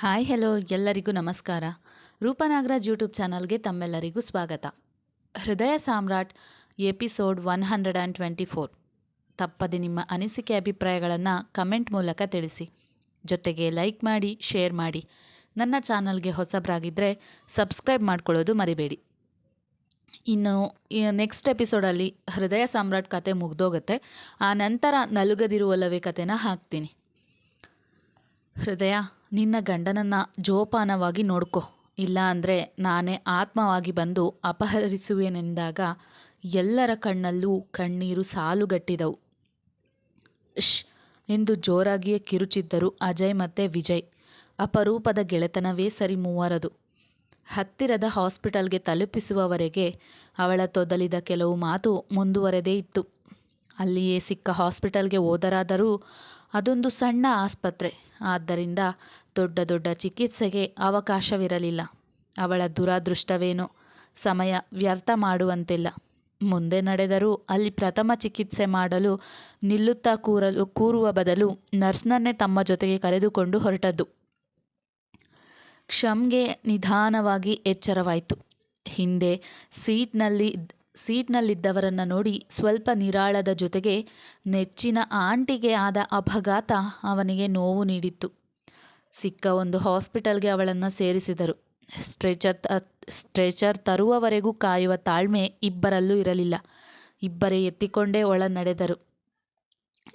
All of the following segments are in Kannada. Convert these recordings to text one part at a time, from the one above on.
ಹಾಯ್ ಹೆಲೋ ಎಲ್ಲರಿಗೂ ನಮಸ್ಕಾರ. ರೂಪನಾಗರಾಜ್ ಯೂಟ್ಯೂಬ್ ಚಾನಲ್ಗೆ ತಮ್ಮೆಲ್ಲರಿಗೂ ಸ್ವಾಗತ. Hrudaya Samrat, episode one hundred and twenty four. ತಪ್ಪದೆ ನಿಮ್ಮ ಅನಿಸಿಕೆ ಅಭಿಪ್ರಾಯಗಳನ್ನು ಕಮೆಂಟ್ ಮೂಲಕ ತಿಳಿಸಿ. ಜೊತೆಗೆ ಲೈಕ್ ಮಾಡಿ, ಶೇರ್ ಮಾಡಿ. ನನ್ನ ಚಾನಲ್ಗೆ ಹೊಸಬರಾಗಿದ್ದರೆ ಸಬ್ಸ್ಕ್ರೈಬ್ ಮಾಡ್ಕೊಳ್ಳೋದು ಮರಿಬೇಡಿ. ಇನ್ನು ನೆಕ್ಸ್ಟ್ ಎಪಿಸೋಡಲ್ಲಿ ಹೃದಯ ಸಾಮ್ರಾಟ್ ಕತೆ ಮುಗ್ದೋಗುತ್ತೆ. ಆ ನಂತರ ನಲುಗದಿರುವಲ್ಲವೇ ಕತೆನ ಹಾಕ್ತೀನಿ. ಹೃದಯ ನಿನ್ನ ಗಂಡನನ್ನು ಜೋಪಾನವಾಗಿ ನೋಡ್ಕೋ. ಇಲ್ಲ ಅಂದರೆ ನಾನೇ ಆತ್ಮವಾಗಿ ಬಂದು ಅಪಹರಿಸುವೆನೆಂದಾಗ ಎಲ್ಲರ ಕಣ್ಣಲ್ಲೂ ಕಣ್ಣೀರು ಸಾಲುಗಟ್ಟಿದವು. ಶ್ ಎಂದು ಜೋರಾಗಿಯೇ ಕಿರುಚಿದ್ದರು ಅಜಯ್ ಮತ್ತೆ ವಿಜಯ್. ಅಪರೂಪದ ಗೆಳೆತನವೇ ಸರಿ ಮೂವರದು. ಹತ್ತಿರದ ಹಾಸ್ಪಿಟಲ್ಗೆ ತಲುಪಿಸುವವರೆಗೆ ಅವಳ ತೊದಲಿದ ಕೆಲವು ಮಾತು ಮುಂದುವರೆದೇ ಇತ್ತು. ಅಲ್ಲಿಯೇ ಸಿಕ್ಕ ಹಾಸ್ಪಿಟಲ್ಗೆ ಹೋದರಾದರೂ ಅದೊಂದು ಸಣ್ಣ ಆಸ್ಪತ್ರೆ. ಆದ್ದರಿಂದ ದೊಡ್ಡ ದೊಡ್ಡ ಚಿಕಿತ್ಸೆಗೆ ಅವಕಾಶವಿರಲಿಲ್ಲ. ಅವಳ ದುರಾದೃಷ್ಟವೇನೋ. ಸಮಯ ವ್ಯರ್ಥ ಮಾಡುವಂತಿಲ್ಲ. ಮುಂದೆ ನಡೆದರೂ ಅಲ್ಲಿ ಪ್ರಥಮ ಚಿಕಿತ್ಸೆ ಮಾಡಲು, ನಿಲ್ಲುತ್ತಾ ಕೂರಲು, ಕೂರುವ ಬದಲು ನರ್ಸ್ನನ್ನೇ ತಮ್ಮ ಜೊತೆಗೆ ಕರೆದುಕೊಂಡು ಹೊರಟದ್ದು. ಕ್ಷಮ್ಗೆ ನಿಧಾನವಾಗಿ ಎಚ್ಚರವಾಯಿತು. ಹಿಂದೆ ಸೀಟ್ನಲ್ಲಿ ಸೀಟ್ನಲ್ಲಿದ್ದವರನ್ನು ನೋಡಿ ಸ್ವಲ್ಪ ನಿರಾಳದ ಜೊತೆಗೆ ನೆಚ್ಚಿನ ಆಂಟಿಗೆ ಆದ ಅಪಘಾತ ಅವನಿಗೆ ನೋವು ನೀಡಿತ್ತು. ಸಿಕ್ಕ ಒಂದು ಹಾಸ್ಪಿಟಲ್ಗೆ ಅವಳನ್ನು ಸೇರಿಸಿದರು. ಸ್ಟ್ರೆಚರ್ ಸ್ಟ್ರೆಚರ್ ತರುವವರೆಗೂ ಕಾಯುವ ತಾಳ್ಮೆ ಇಬ್ಬರಲ್ಲೂ ಇರಲಿಲ್ಲ. ಇಬ್ಬರೇ ಎತ್ತಿಕೊಂಡೇ ಒಳ ನಡೆದರು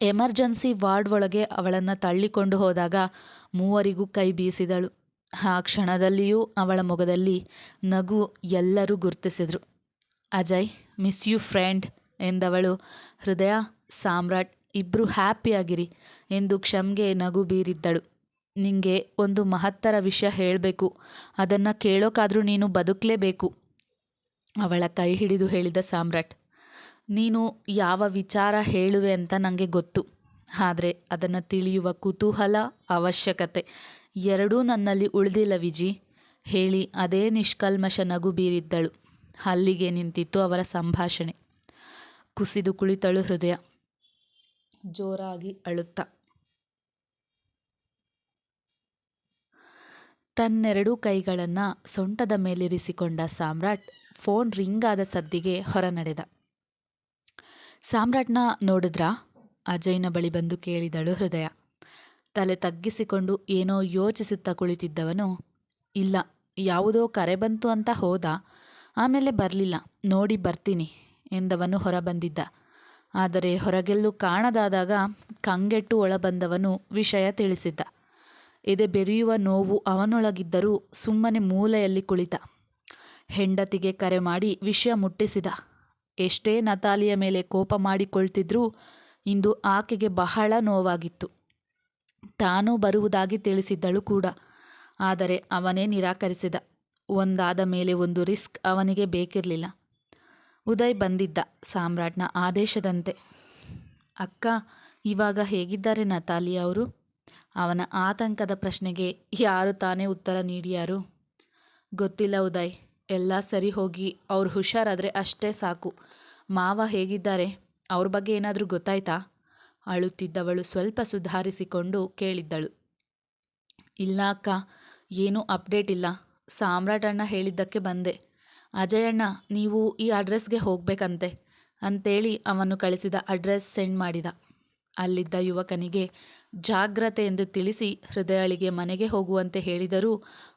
ಎಮರ್ಜೆನ್ಸಿ ವಾರ್ಡ್ ಒಳಗೆ ಅವಳನ್ನು ತಳ್ಳಿಕೊಂಡು ಹೋದಾಗ ಮೂವರಿಗೂ ಕೈ ಬೀಸಿದಳು. ಆ ಕ್ಷಣದಲ್ಲಿಯೂ ಅವಳ ಮೊಗದಲ್ಲಿ ನಗು ಎಲ್ಲರೂ ಗುರುತಿಸಿದರು. ಅಜಯ್ ಮಿಸ್ ಯು ಫ್ರೆಂಡ್ ಎಂದವಳು. ಹೃದಯ, ಸಾಮ್ರಾಟ್ ಇಬ್ಬರು ಹ್ಯಾಪಿಯಾಗಿರಿ ಎಂದು ಕ್ಷಮ್ಗೆ ನಗು ಬೀರಿದ್ದಳು. ನಿಂಗೆ ಒಂದು ಮಹತ್ತರ ವಿಷಯ ಹೇಳಬೇಕು. ಅದನ್ನು ಕೇಳೋಕ್ಕಾದರೂ ನೀನು ಬದುಕಲೇಬೇಕು. ಅವಳ ಕೈ ಹಿಡಿದು ಹೇಳಿದ ಸಾಮ್ರಾಟ್, ನೀನು ಯಾವ ವಿಚಾರ ಹೇಳುವೆ ಅಂತ ನನಗೆ ಗೊತ್ತು. ಆದರೆ ಅದನ್ನು ತಿಳಿಯುವ ಕುತೂಹಲ, ಅವಶ್ಯಕತೆ ಎರಡೂ ನನ್ನಲ್ಲಿ ಉಳಿದಿಲ್ಲ ವಿಜಿ. ಹೇಳಿ ಅದೇ ನಿಷ್ಕಲ್ಮಶ ನಗು ಬೀರಿದ್ದಳು. ಅಲ್ಲಿಗೆ ನಿಂತಿತ್ತು ಅವರ ಸಂಭಾಷಣೆ. ಕುಸಿದು ಕುಳಿತಳು ಹೃದಯ. ಜೋರಾಗಿ ಅಳುತ್ತ. ತನ್ನೆರಡೂ ಕೈಗಳನ್ನು ಸೊಂಟದ ಮೇಲಿರಿಸಿಕೊಂಡ ಸಾಮ್ರಾಟ್ ಫೋನ್ ರಿಂಗ್ ಆದ ಸದ್ದಿಗೆ ಹೊರ ನಡೆದ ಸಾಮ್ರಾಟ್ನ ನೋಡಿದ್ರಾ? ಅಜಯ್ನ ಬಳಿ ಬಂದು ಕೇಳಿದಳು ಹೃದಯ. ತಲೆ ತಗ್ಗಿಸಿಕೊಂಡು ಏನೋ ಯೋಚಿಸುತ್ತಾ ಕುಳಿತಿದ್ದವನು, ಇಲ್ಲ, ಯಾವುದೋ ಕರೆ ಬಂತು ಅಂತ ಹೋದ. ಆಮೇಲೆ ಬರಲಿಲ್ಲ. ನೋಡಿ ಬರ್ತೀನಿ ಎಂದವನು ಹೊರಬಂದಿದ್ದ. ಆದರೆ ಹೊರಗೆಲ್ಲೂ ಕಾಣದಾದಾಗ ಕಂಗೆಟ್ಟು ಒಳಬಂದವನು ವಿಷಯ ತಿಳಿಸಿದ್ದ. ಎದೆ ಬೆರೆಯುವ ನೋವು ಅವನೊಳಗಿದ್ದರೂ ಸುಮ್ಮನೆ ಮೂಲೆಯಲ್ಲಿ ಕುಳಿತ. ಹೆಂಡತಿಗೆ ಕರೆ ಮಾಡಿ ವಿಷಯ ಮುಟ್ಟಿಸಿದ. ಎಷ್ಟೇ ನತಾಲಿಯ ಮೇಲೆ ಕೋಪ ಮಾಡಿಕೊಳ್ತಿದ್ರೂ ಇಂದು ಆಕೆಗೆ ಬಹಳ ನೋವಾಗಿತ್ತು. ತಾನೂ ಬರುವುದಾಗಿ ತಿಳಿಸಿದ್ದಳು ಕೂಡ. ಆದರೆ ಅವನೇ ನಿರಾಕರಿಸಿದ. ಒಂದಾದ ಮೇಲೆ ಒಂದು ರಿಸ್ಕ್ ಅವನಿಗೆ ಬೇಕಿರಲಿಲ್ಲ. ಉದಯ್ ಬಂದಿದ್ದ ಸಾಮ್ರಾಟ್ನ ಆದೇಶದಂತೆ. ಅಕ್ಕ, ಇವಾಗ ಹೇಗಿದ್ದಾರೆ ನತಾಲಿ ಅವರು? ಅವನ ಆತಂಕದ ಪ್ರಶ್ನೆಗೆ ಯಾರು ತಾನೇ ಉತ್ತರ ನೀಡಿಯಾರು? ಗೊತ್ತಿಲ್ಲ ಉದಯ್. ಎಲ್ಲ ಸರಿ ಹೋಗಿ ಅವ್ರು ಹುಷಾರಾದರೆ ಅಷ್ಟೇ ಸಾಕು. ಮಾವ ಹೇಗಿದ್ದಾರೆ? ಅವ್ರ ಬಗ್ಗೆ ಏನಾದರೂ ಗೊತ್ತಾಯ್ತಾ? ಅಳುತ್ತಿದ್ದವಳು ಸ್ವಲ್ಪ ಸುಧಾರಿಸಿಕೊಂಡು ಕೇಳಿದ್ದಳು. ಇಲ್ಲ ಅಕ್ಕ, ಏನೂ ಅಪ್ಡೇಟ್ ಇಲ್ಲ. ಸಾಮ್ರಾಟ್ ಅಣ್ಣ ಹೇಳಿದ್ದಕ್ಕೆ ಬಂದೆ. ಅಜಯಣ್ಣ, ನೀವು ಈ ಅಡ್ರೆಸ್ಗೆ ಹೋಗಬೇಕಂತೆ, ಅಂತೇಳಿ ಅವನು ಕಳಿಸಿದ ಅಡ್ರೆಸ್ ಸೆಂಡ್ ಮಾಡಿದ. ಅಲ್ಲಿದ್ದ ಯುವಕನಿಗೆ ಜಾಗ್ರತೆ ಎಂದು ತಿಳಿಸಿ ಹೃದಯಳಿಗೆ ಮನೆಗೆ ಹೋಗುವಂತೆ ಹೇಳಿದರೂ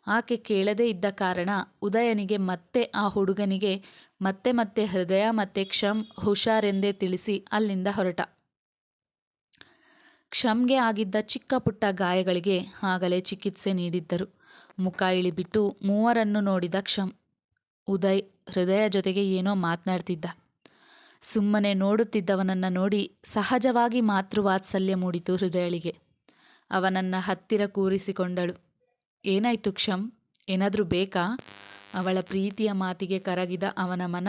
ಆಕೆ ಕೇಳದೇ ಇದ್ದ ಕಾರಣ ಉದಯನಿಗೆ ಮತ್ತೆ ಆ ಹುಡುಗನಿಗೆ ಮತ್ತೆ ಮತ್ತೆ ಹೃದಯ ಮತ್ತೆ ಕ್ಷಮ್ ಹುಷಾರೆಂದೇ ತಿಳಿಸಿ ಅಲ್ಲಿಂದ ಹೊರಟ. ಕ್ಷಮ್ಗೆ ಆಗಿದ್ದ ಚಿಕ್ಕ ಪುಟ್ಟ ಗಾಯಗಳಿಗೆ ಆಗಲೇ ಚಿಕಿತ್ಸೆ ನೀಡಿದ್ದರು. ಮುಖ ಇಳಿಬಿಟ್ಟು ಮೂವರನ್ನು ನೋಡಿದ ಕ್ಷಮ್. ಉದಯ್ ಹೃದಯ ಜೊತೆಗೆ ಏನೋ ಮಾತನಾಡ್ತಿದ್ದ. ಸುಮ್ಮನೆ ನೋಡುತ್ತಿದ್ದವನನ್ನು ನೋಡಿ ಸಹಜವಾಗಿ ಮಾತೃವಾತ್ಸಲ್ಯ ಮೂಡಿತು ಹೃದಯಳಿಗೆ. ಅವನನ್ನು ಹತ್ತಿರ ಕೂರಿಸಿಕೊಂಡಳು. ಏನಾಯ್ತು ಕ್ಷಮ್? ಏನಾದರೂ ಬೇಕಾ? ಅವಳ ಪ್ರೀತಿಯ ಮಾತಿಗೆ ಕರಗಿದ ಅವನ ಮನ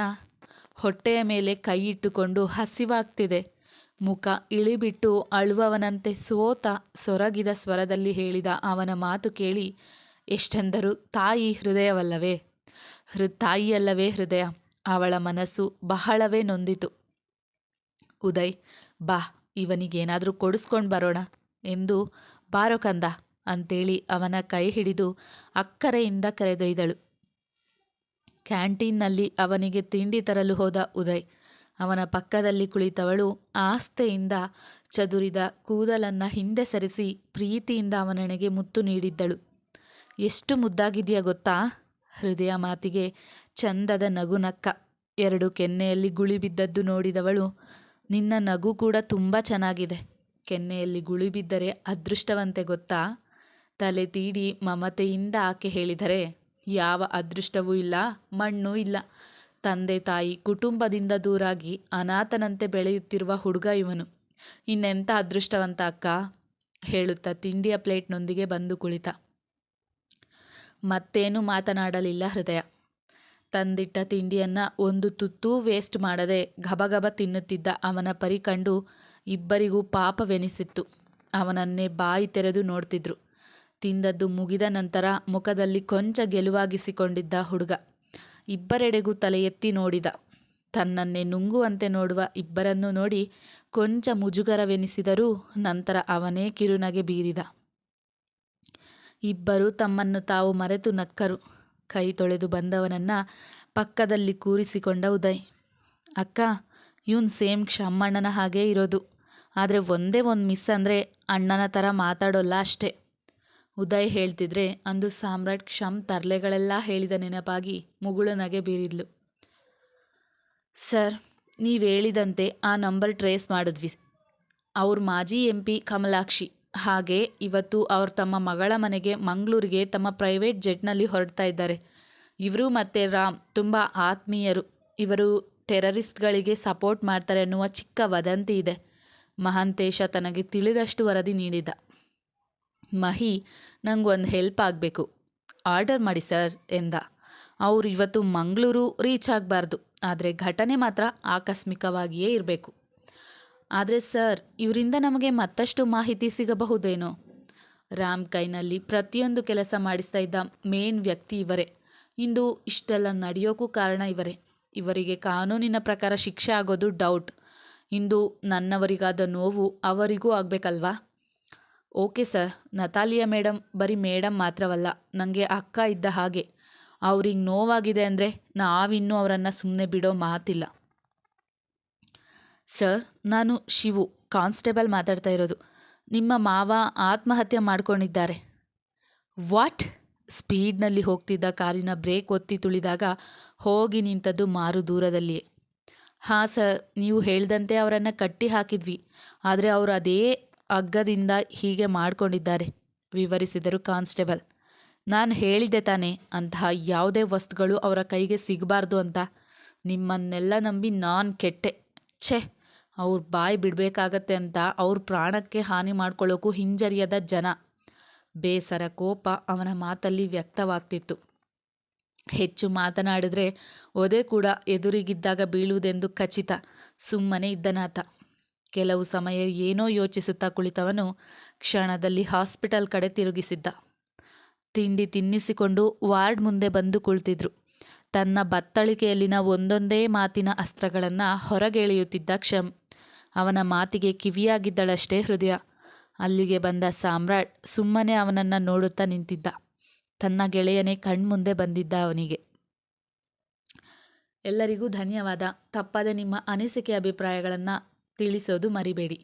ಹೊಟ್ಟೆಯ ಮೇಲೆ ಕೈ ಇಟ್ಟುಕೊಂಡು ಹಸಿವಾಗ್ತಿದೆ. ಮುಖ ಇಳಿಬಿಟ್ಟು ಅಳುವವನಂತೆ ಸೋತ ಸೊರಗಿದ ಸ್ವರದಲ್ಲಿ ಹೇಳಿದ ಅವನ ಮಾತು ಕೇಳಿ ಎಷ್ಟೆಂದರೂ ತಾಯಿ ಹೃದಯವಲ್ಲವೇ? ಹೃ, ತಾಯಿಯಲ್ಲವೇ ಹೃದಯ. ಅವಳ ಮನಸ್ಸು ಬಹಳವೇ ನೊಂದಿತು. ಉದಯ್, ಬಾ, ಇವನಿಗೇನಾದರೂ ಕೊಡಿಸ್ಕೊಂಡು ಬರೋಣ ಎಂದು ಬಾರೋ ಕಂದ ಅಂತೇಳಿ ಅವನ ಕೈ ಹಿಡಿದು ಅಕ್ಕರೆಯಿಂದ ಕರೆದೊಯ್ದಳು. ಕ್ಯಾಂಟೀನ್ನಲ್ಲಿ ಅವನಿಗೆ ತಿಂಡಿ ತರಲು ಹೋದ ಉದಯ್. ಅವನ ಪಕ್ಕದಲ್ಲಿ ಕುಳಿತವಳು ಆಸ್ಥೆಯಿಂದ ಚದುರಿದ ಕೂದಲನ್ನು ಹಿಂದೆ ಸರಿಸಿ ಪ್ರೀತಿಯಿಂದ ಅವನೆಡೆಗೆ ಮುತ್ತು ನೀಡಿದ್ದಳು. ಎಷ್ಟು ಮುದ್ದಾಗಿದೆಯಾ ಗೊತ್ತಾ? ಹೃದಯ ಮಾತಿಗೆ ಚಂದದ ನಗು ನಕ್ಕ ಎರಡು ಕೆನ್ನೆಯಲ್ಲಿ ಗುಳಿ ಬಿದ್ದದ್ದು ನೋಡಿದವಳು, ನಿನ್ನ ನಗು ಕೂಡ ತುಂಬ ಚೆನ್ನಾಗಿದೆ. ಕೆನ್ನೆಯಲ್ಲಿ ಗುಳಿ ಬಿದ್ದರೆ ಅದೃಷ್ಟವಂತೆ ಗೊತ್ತಾ? ತಲೆ ತೀಡಿ ಮಮತೆಯಿಂದ ಆಕೆ ಹೇಳಿದರೆ, ಯಾವ ಅದೃಷ್ಟವೂ ಇಲ್ಲ, ಮಣ್ಣೂ ಇಲ್ಲ. ತಂದೆ ತಾಯಿ ಕುಟುಂಬದಿಂದ ದೂರಾಗಿ ಅನಾಥನಂತೆ ಬೆಳೆಯುತ್ತಿರುವ ಹುಡುಗ ಇವನು. ಇನ್ನೆಂಥ ಅದೃಷ್ಟವಂತ ಅಕ್ಕ? ಹೇಳುತ್ತಾ ತಿಂಡಿಯ ಪ್ಲೇಟ್ನೊಂದಿಗೆ ಬಂದು ಕುಳಿತ. ಮತ್ತೇನು ಮಾತನಾಡಲಿಲ್ಲ ಹೃದಯ. ತಂದಿಟ್ಟ ತಿಂಡಿಯನ್ನು ಒಂದು ತುತ್ತೂ ವೇಸ್ಟ್ ಮಾಡದೆ ಗಬಗಬ ತಿನ್ನುತ್ತಿದ್ದ ಅವನ ಪರಿ ಕಂಡು ಇಬ್ಬರಿಗೂ ಪಾಪವೆನಿಸಿತ್ತು. ಅವನನ್ನೇ ಬಾಯಿ ತೆರೆದು ನೋಡ್ತಿದ್ರು. ತಿಂದದ್ದು ಮುಗಿದ ನಂತರ ಮುಖದಲ್ಲಿ ಕೊಂಚ ಗೆಲುವಾಗಿಸಿಕೊಂಡಿದ್ದ ಹುಡುಗ. ಇಬ್ಬರೆಡೆಗೂ ತಲೆ ಎತ್ತಿ ನೋಡಿದ. ತನ್ನನ್ನೇ ನುಂಗುವಂತೆ ನೋಡುವ ಇಬ್ಬರನ್ನೂ ನೋಡಿ ಕೊಂಚ ಮುಜುಗರವೆನಿಸಿದರೂ ನಂತರ ಅವನೇ ಕಿರುನಗೆ ಬೀರಿದ. ಇಬ್ಬರು ತಮ್ಮನ್ನು ತಾವು ಮರೆತು ನಕ್ಕರು. ಕೈ ತೊಳೆದು ಬಂದವನನ್ನ ಪಕ್ಕದಲ್ಲಿ ಕೂರಿಸಿಕೊಂಡ ಉದಯ್. ಅಕ್ಕ, ಇವನ್ ಸೇಮ್ ಕ್ಷಮ್ಮಣ್ಣನ ಹಾಗೇ ಇರೋದು. ಆದರೆ ಒಂದೇ ಒಂದು ಮಿಸ್ ಅಂದರೆ ಅಣ್ಣನ ಥರ ಮಾತಾಡೋಲ್ಲ ಅಷ್ಟೇ. ಉದಯ್ ಹೇಳ್ತಿದ್ರೆ ಅಂದು ಸಾಮ್ರಾಟ್ ಕ್ಷಮ್ ತರ್ಲೆಗಳೆಲ್ಲ ಹೇಳಿದ ನೆನಪಾಗಿ ಮುಗುಳು ನಗೆ ಬೀರಿದ್ಲು. ಸರ್, ನೀವು ಹೇಳಿದಂತೆ ಆ ನಂಬರ್ ಟ್ರೇಸ್ ಮಾಡಿದ್ವಿ. ಅವ್ರ ಮಾಜಿ ಎಂ ಕಮಲಾಕ್ಷಿ. ಹಾಗೆ ಇವತ್ತು ಅವ್ರು ತಮ್ಮ ಮಗಳ ಮನೆಗೆ ಮಂಗಳೂರಿಗೆ ತಮ್ಮ ಪ್ರೈವೇಟ್ ಜೆಟ್ನಲ್ಲಿ ಹೊರಡ್ತಾ ಇದ್ದಾರೆ. ಇವರು ಮತ್ತು ರಾಮ್ ತುಂಬ ಆತ್ಮೀಯರು. ಇವರು ಟೆರರಿಸ್ಟ್ಗಳಿಗೆ ಸಪೋರ್ಟ್ ಮಾಡ್ತಾರೆ ಅನ್ನುವ ಚಿಕ್ಕ ವದಂತಿ ಇದೆ. ಮಹಾಂತೇಶ ತನಗೆ ತಿಳಿದಷ್ಟು ವರದಿ ನೀಡಿದ. ಮಹಿ, ನಂಗೊಂದು ಹೆಲ್ಪ್ ಆಗಬೇಕು. ಆರ್ಡರ್ ಮಾಡಿ ಸರ್ ಎಂದ. ಅವರು ಇವತ್ತು ಮಂಗಳೂರು ರೀಚ್ ಆಗಬಾರ್ದು. ಆದರೆ ಘಟನೆ ಮಾತ್ರ ಆಕಸ್ಮಿಕವಾಗಿಯೇ ಇರಬೇಕು. ಆದರೆ ಸರ್, ಇವರಿಂದ ನಮಗೆ ಮತ್ತಷ್ಟು ಮಾಹಿತಿ ಸಿಗಬಹುದೇನೋ? ರಾಮ್ ಕೈನಲ್ಲಿ ಪ್ರತಿಯೊಂದು ಕೆಲಸ ಮಾಡಿಸ್ತಾ ಇದ್ದ ಮೇನ್ ವ್ಯಕ್ತಿ ಇವರೇ. ಇಂದು ಇಷ್ಟೆಲ್ಲ ನಡೆಯೋಕ್ಕೂ ಕಾರಣ ಇವರೇ. ಇವರಿಗೆ ಕಾನೂನಿನ ಪ್ರಕಾರ ಶಿಕ್ಷೆ ಆಗೋದು ಡೌಟ್. ಇಂದು ನನ್ನವರಿಗಾದ ನೋವು ಅವರಿಗೂ ಆಗಬೇಕಲ್ವಾ? ಓಕೆ ಸರ್, ನತಾಲಿಯಾ ಮೇಡಮ್ ಬರೀ ಮೇಡಮ್ ಮಾತ್ರವಲ್ಲ ನನಗೆ ಅಕ್ಕ ಇದ್ದ ಹಾಗೆ. ಅವ್ರಿಗೆ ನೋವಾಗಿದೆ ಅಂದರೆ ನಾವಿನ್ನೂ ಅವರನ್ನು ಸುಮ್ಮನೆ ಬಿಡೋ ಮಾತಿಲ್ಲ. ಸರ್, ನಾನು ಶಿವು, ಕಾನ್ಸ್ಟೇಬಲ್ ಮಾತಾಡ್ತಾ ಇರೋದು. ನಿಮ್ಮ ಮಾವ ಆತ್ಮಹತ್ಯೆ ಮಾಡ್ಕೊಂಡಿದ್ದಾರೆ. ವಾಟ್? ಸ್ಪೀಡ್ನಲ್ಲಿ ಹೋಗ್ತಿದ್ದ ಕಾರಿನ ಬ್ರೇಕ್ ಒತ್ತಿ ತುಳಿದಾಗ ಹೋಗಿ ನಿಂತದ್ದು ಮಾರು ದೂರದಲ್ಲಿಯೇ. ಹಾಂ ಸರ್, ನೀವು ಹೇಳ್ದಂತೆ ಅವರನ್ನು ಕಟ್ಟಿ ಹಾಕಿದ್ವಿ. ಆದರೆ ಅವರು ಅದೇ ಹಗ್ಗದಿಂದ ಹೀಗೆ ಮಾಡ್ಕೊಂಡಿದ್ದಾರೆ, ವಿವರಿಸಿದರು ಕಾನ್ಸ್ಟೇಬಲ್. ನಾನು ಹೇಳಿದೆ ತಾನೇ, ಅಂತಹ ಯಾವುದೇ ವಸ್ತುಗಳು ಅವರ ಕೈಗೆ ಸಿಗಬಾರ್ದು ಅಂತ. ನಿಮ್ಮನ್ನೆಲ್ಲ ನಂಬಿ ನಾನು ಕೆಟ್ಟೆ. ಛೇ! ಅವ್ರ ಬಾಯಿ ಬಿಡಬೇಕಾಗತ್ತೆ ಅಂತ ಅವ್ರ ಪ್ರಾಣಕ್ಕೆ ಹಾನಿ ಮಾಡ್ಕೊಳ್ಳೋಕ್ಕೂ ಹಿಂಜರಿಯದ ಜನ. ಬೇಸರ, ಕೋಪ ಅವನ ಮಾತಲ್ಲಿ ವ್ಯಕ್ತವಾಗ್ತಿತ್ತು. ಹೆಚ್ಚು ಮಾತನಾಡಿದ್ರೆ ಒದೆ ಕೂಡ ಎದುರಿಗಿದ್ದಾಗ ಬೀಳುವುದೆಂದು ಖಚಿತ. ಸುಮ್ಮನೆ ಇದ್ದನಾತ. ಕೆಲವು ಸಮಯ ಏನೋ ಯೋಚಿಸುತ್ತಾ ಕುಳಿತವನು ಕ್ಷಣದಲ್ಲಿ ಹಾಸ್ಪಿಟಲ್ ಕಡೆ ತಿರುಗಿಸಿದ್ದ. ತಿಂಡಿ ತಿನ್ನಿಸಿಕೊಂಡು ವಾರ್ಡ್ ಮುಂದೆ ಬಂದು ಕುಳಿತಿದ್ರು. ತನ್ನ ಬತ್ತಳಿಕೆಯಲ್ಲಿನ ಒಂದೊಂದೇ ಮಾತಿನ ಅಸ್ತ್ರಗಳನ್ನು ಹೊರಗೆಳೆಯುತ್ತಿದ್ದ ಕ್ಷಮ್ ಅವನ ಮಾತಿಗೆ ಕಿವಿಯಾಗಿದ್ದಳಷ್ಟೇ ಹೃದಯ. ಅಲ್ಲಿಗೆ ಬಂದ ಸಾಮ್ರಾಟ್ ಸುಮ್ಮನೆ ಅವನನ್ನು ನೋಡುತ್ತಾ ನಿಂತಿದ್ದ. ತನ್ನ ಗೆಳೆಯನೇ ಕಣ್ಮುಂದೆ ಬಂದಿದ್ದ ಅವನಿಗೆ. ಎಲ್ಲರಿಗೂ ಧನ್ಯವಾದ. ತಪ್ಪದೆ ನಿಮ್ಮ ಅನಿಸಿಕೆ ಅಭಿಪ್ರಾಯಗಳನ್ನು ತಿಳಿಸೋದು ಮರಿಬೇಡಿ.